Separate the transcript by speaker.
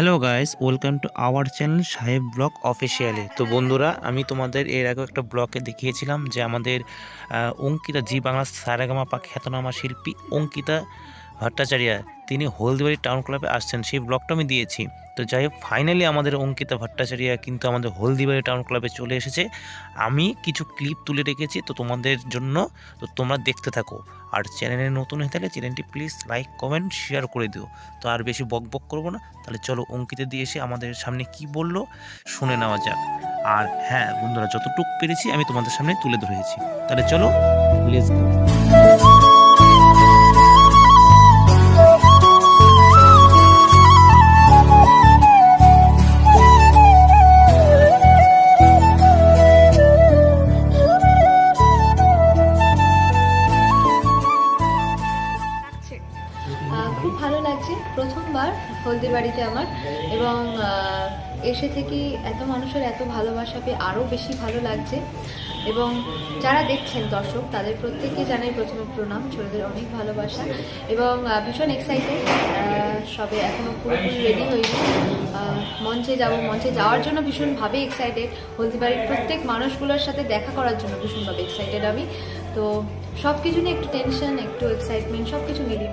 Speaker 1: Hello guys, welcome to our channel Saheb block officially. তো বন্ধুরা, আমি তোমাদের এর আগেও একটা ব্লকে দেখিয়েছিলাম যে আমাদের অঙ্কিতা, জি বাংলা সারেগামা পা খ্যাতনামা শিল্পী অঙ্কিতা ভট্টাচার্য, তিনি হলদিবাড়ি টাউন ক্লাবে আসছেন, সেই ব্লগটা আমি দিয়েছি। তো যাই হোক ফাইনালি আমাদের অঙ্কিতা ভট্টাচার্য কিন্তু আমাদের হলদিবাড়ি টাউন ক্লাবে চলে এসেছে। আমি কিছু ক্লিপ তুলে রেখেছি, তো তোমাদের জন্য, তো তোমরা দেখতে থাকো। আর চ্যানেলে নতুন হয়ে থাকলে চ্যানেলটি প্লিজ লাইক কমেন্ট শেয়ার করে দিও। তো আর বেশি বক বক করব না, তাহলে চলো অঙ্কিতা দিয়ে এসে আমাদের সামনে কি বলল, শুনে নেওয়া যাক। আর হ্যাঁ বন্ধুরা, যতটুকু পেরেছি আমি তোমাদের সামনে তুলে ধরেছি। তাহলে চলো গো
Speaker 2: ভালো লাগছে। প্রথমবার হলদিবাড়িতে আমার। এবং এসে থেকেই এত মানুষের এত ভালোবাসা পেয়ে আরও বেশি ভালো লাগছে। এবং যারা দেখছেন দর্শক তাদের প্রত্যেককে জানাই প্রথমে প্রণাম। ছোটদের অনেক ভালোবাসা। এবং ভীষণ এক্সাইটেড সবে এখনও পুরোপুরি রেডি আহ, মঞ্চে যাব মঞ্চে যাওয়ার জন্য ভীষণভাবে এক্সাইটেড হলদিবাড়ির প্রত্যেক মানুষগুলোর সাথে দেখা করার জন্য ভীষণভাবে এক্সাইটেড আমি। তো সব কিছু নিয়ে একটু টেনশন একটু এক্সাইটমেন্ট সব কিছু মিলিয়ে।